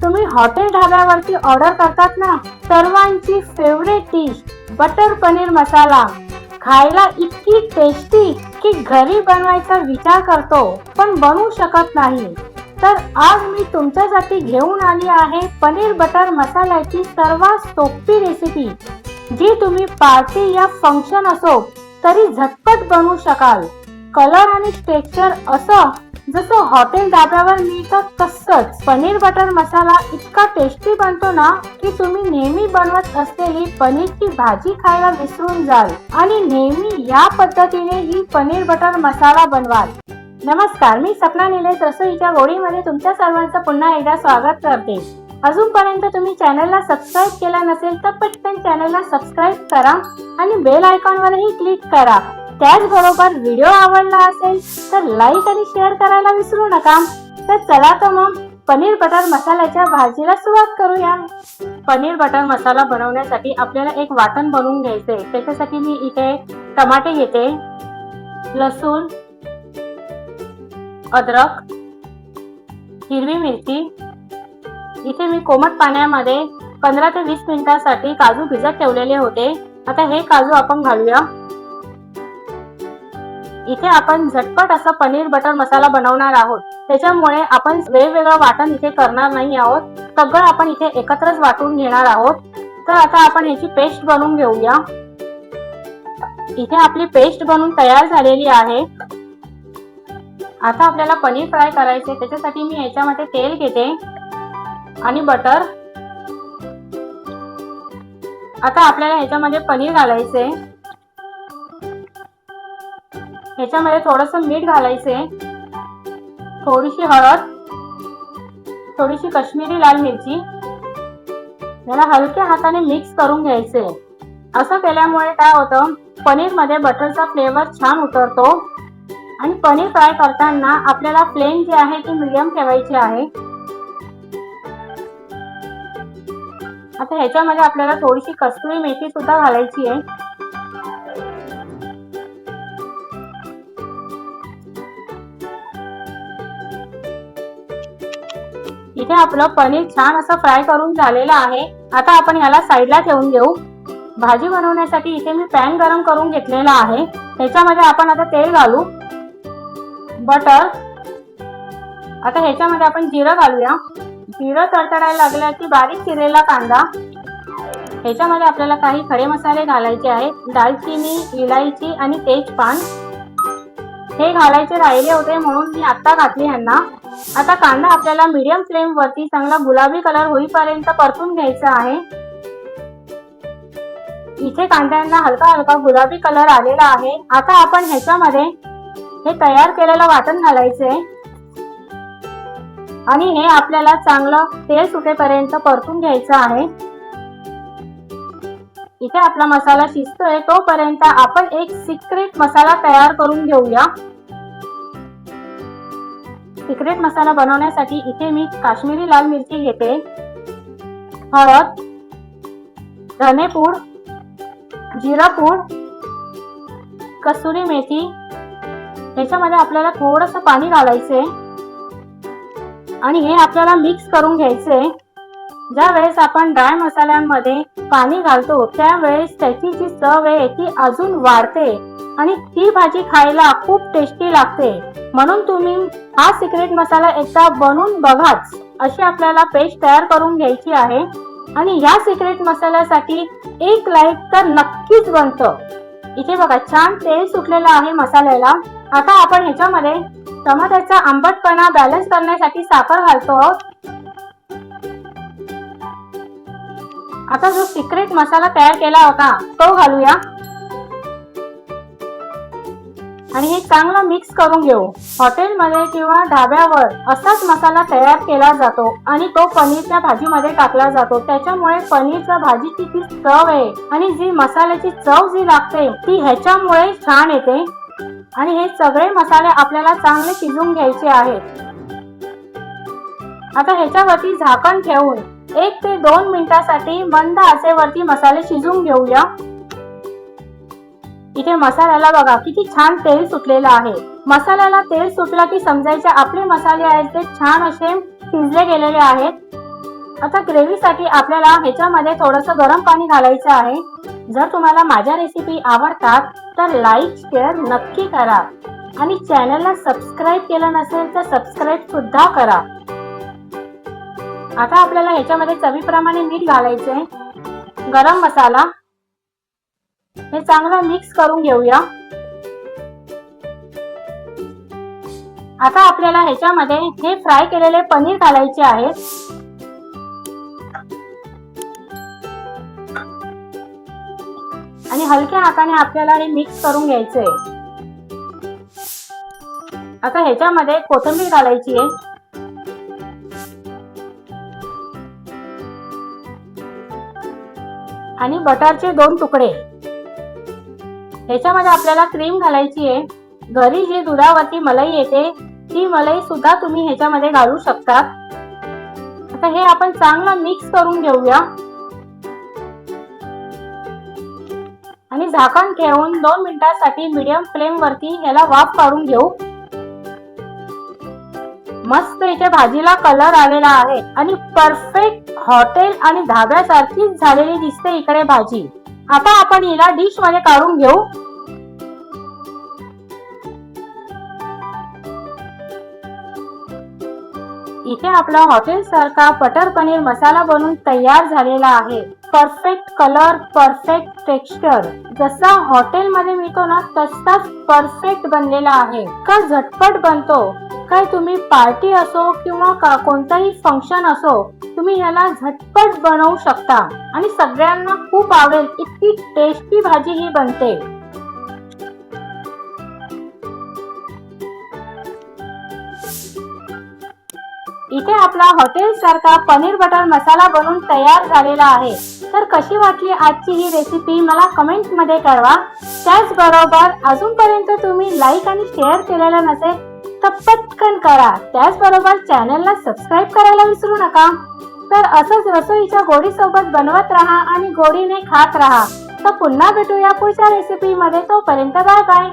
तुम्ही hotel ढाब्यावरती order करतात ना सर्वांची favourite dish butter paneer masala. खायला इतकी टेस्टी की घरी बनवायचा विचार करतो पण बनवू शकत नाही. तर आज मी तुमच्यासाठी घेऊन आली आहे पनीर बटर मसाल्याची सर्वात सोपी रेसिपी जी तुम्ही पार्टी या फंक्शन असो तरी झटपट बनवू शकाल. कलर आणि टेक्स्चर असं जसं हॉटेल डाब्यावर मिळतं तसंच पनीर बटर मसाला इतका टेस्टी बनतो ना की तुम्ही नेहमी बनवत असलेली पनीरची भाजी खायला विसरून जाल. आणि नेहमी या पद्धतीने ही पनीर बटर मसाला बनवाल. नमस्कार मी सपना निलेश रसोईच्या गोडीमध्ये तुमच्या सर्वांचं पुन्हा एकदा स्वागत करते. अजूनपर्यंत तुम्ही चॅनलला सबस्क्राईब केला नसेल तर पटकन चॅनलला सबस्क्राईब करा आणि बेल आयकॉनवरही क्लिक करा. त्याचबरोबर व्हिडिओ आवडला असेल तर लाईक आणि शेअर करायला विसरू नका. तर चला तर मग पनीर बटर मसाल्याच्या भाजीला सुरुवात करूया. पनीर बटर मसाला बनवण्यासाठी आपल्याला एक वाटण बनवून घ्यायचे त्याच्यासाठी मी इथे टमाटे घेते लसूण अद्रक हिरवी मिरची इथे मी कोमट पाण्यामध्ये पंधरा ते वीस मिनिटासाठी काजू भिजत ठेवलेले होते. आता हे काजू आपण घालूया. इथे आपण झटपट असं पनीर बटर मसाला बनवणार आहोत. त्याच्यामुळे आपण वेगवेगळं वाटण इथे करणार नाही आहोत. सगळं आपण इथे एकत्रच वाटून घेणार आहोत. तर आता आपण याची पेस्ट बनवून घेऊया. इथे आपली पेस्ट बनवून तयार झालेली आहे. आता आपल्याला पनीर फ्राय करायचे त्याच्यासाठी मी याच्यामध्ये तेल घेते आणि बटर. आता आपल्याला ह्याच्यामध्ये पनीर घालायचे ह्याच्यामध्ये थोडस मीठ घालायचे. थोडीशी हळद थोडीशी कश्मीरी लाल मिरची. याला हलक्या हाताने मिक्स करून घ्यायचे. असं केल्यामुळे काय होतं पनीरमध्ये बटरचा फ्लेवर छान उतरतो. आणि पनीर फ्राय करताना आपल्याला फ्लेम जी आहे ती मिडियम ठेवायची आहे. आता ह्याच्यामध्ये आपल्याला थोडीशी कस्तुरी मेथी सुद्धा घालायची आहे. इथे आपलं पनीर छान असं फ्राय करून झालेलं आहे. आता आपण ह्याला साईडला ठेवून घेऊ. भाजी बनवण्यासाठी इथे मी पॅन गरम करून घेतलेला आहे. त्याच्यामध्ये आपण आता तेल घालू. बटर. आता ह्याच्यामध्ये आपण जिरं घालूया. जिरं तडतडायला लागलं की बारीक चिरलेला कांदा. ह्याच्यामध्ये आपल्याला काही खडे मसाले घालायचे आहेत. दालचिनी इलायची आणि तेजपान. हे घालायचे राहिले होते म्हणून मी आत्ता घातली ह्यांना आता कांदा आपल्याला मीडियम फ्लेम वरती चांगला गुलाबी कलर होईपर्यंत परतून घ्यायचा आहे. इथे कांद्यांना हलका हलका गुलाबी कलर आलेला आहे. आता आपण ह्याच्यामध्ये हे तयार केलेलं वाटण घालायचे आणि हे आपल्याला चांगलं तेल सुटेपर्यंत परतून घ्यायचं आहे. इथे आपला मसाला शिजतोय तोपर्यंत आपण एक सिक्रेट मसाला तयार करून घेऊया. सिक्रेट मसाला बनवण्यासाठी इथे मी काश्मीरी लाल मिरची घेते. हळद धनेपूड जिरापूड कसुरी मेथी. ह्याच्यामध्ये आपल्याला थोडस पाणी घालायचे आणि हे आपल्याला मिक्स करून घ्यायचे ज्या वेळेस आपण ड्राय मसाल्यांमध्ये पाणी घालतो त्यावेळेस त्याची जी चव आहे ती अजून वाढते. आणि ती भाजी खायला खूप टेस्टी लागते. म्हणून तुम्ही हा सिक्रेट मसाला एकदा बनवून बघाच. अशी आपल्याला पेस्ट तयार करून घ्यायची आहे. आणि या सिक्रेट मसाल्यासाठी एक लाईक तर नक्कीच बनतं. इथे बघा छान तेल सुटलेलं आहे मसाल्याला. आता आपण ह्याच्यामध्ये टमाट्याचा आंबटपणा बॅलन्स करण्यासाठी साखर घालतो आहोत. आता जो सिक्रेट मसाला तयार केला होता तो घालूया. आणि हे चांगलं मिक्स करून घेऊ. हॉटेलमध्ये किंवा ढाब्यावर असाच मसाला तयार केला जातो आणि तो पनीरच्या भाजीमध्ये टाकला जातो. त्याच्यामुळे पनीरच्या भाजीची जी चव आहे आणि जी मसाल्याची चव जी लागते ती ह्याच्यामुळे छान येते. आणि हे सगळे मसाले आपल्याला चांगले शिजून घ्यायचे आहेत. आता ह्याच्यावरती झाकण ठेवून एक ते दोन मिनिटासाठी मंद आचेवरती मसाले शिजून घेऊया. इथे मसाल्याला बघा किती छान तेल सुटलेलं आहे. मसाल्याला तेल सुटलं की समजायचे आपले मसाले आहेत ते छान असे शिजले गेलेले आहेत. आता ग्रेव्हीसाठी आपल्याला ह्याच्यामध्ये थोडंसं गरम पाणी घालायचं आहे. जर तुम्हाला माझ्या रेसिपी आवडतात तर लाईक शेअर नक्की करा. आणि चॅनलला सबस्क्राईब केलं नसेल तर सबस्क्राईब सुद्धा करा. आता आपल्याला ह्याच्यामध्ये चवीप्रमाणे मीठ घालायचे गरम मसाला. हे चांगलं मिक्स करून घेऊया. आता आपल्याला ह्याच्यामध्ये हे फ्राय केलेले पनीर घालायचे आहेत. आणि हलक्या हाताने आपल्याला हे मिक्स करून घ्यायचंय. आता ह्याच्यामध्ये कोथिंबीर घालायची आहे. आणि बटरचे दोन तुकडे. ह्याच्यामध्ये आपल्याला क्रीम घालायची आहे. घरी जी दुधावरती मलाई येते ती मलाई सुद्धा तुम्ही ह्याच्यामध्ये घालू शकता आता हे आपण चांगलं मिक्स करून घेऊया. आणि झाकण ठेवून दोन मिनिटांसाठी मीडियम फ्लेम वरती ह्याला वाफ काढून घेऊ. मस्त इथे भाजीला कलर आलेला आहे. आणि परफेक्ट हॉटेल आणि धाब्यासारखीच झालेली दिसते इकडे भाजी. आता आपण हिला डिशमध्ये काढून घेऊ. इथे आपला हॉटेल सारखा बटर पनीर मसाला बनून तयार झालेला आहे. परफेक्ट कलर परफेक्ट टेक्स्चर जसा हॉटेल मध्ये मिळतो ना तसाच परफेक्ट बनलेला आहे. का झटपट बनतो. काय तुम्ही पार्टी असो किंवा का कोणताही फंक्शन असो तुम्ही याला झटपट बनवू शकता. आणि सगळ्यांना खूप आवडेल इतकी टेस्टी भाजी ही बनते. इथे आपला हॉटेल सारखा पनीर बटर मसाला बनून तयार झालेला आहे. तर कशी वाटली आजची ही रेसिपी मला कमेंटमध्ये कळवा. त्याचबरोबर अजूनपर्यंत तुम्ही लाईक आणि शेअर केलेलं नसेल तर पटकन करा. त्याचबरोबर चॅनलला सबस्क्राईब करायला विसरू नका. तर असंच रसोईच्या गोडी सोबत बनवत राहा आणि गोडीने खात राहा. तर पुन्हा भेटूया पुढच्या रेसिपी मध्ये. तोपर्यंत बाय बाय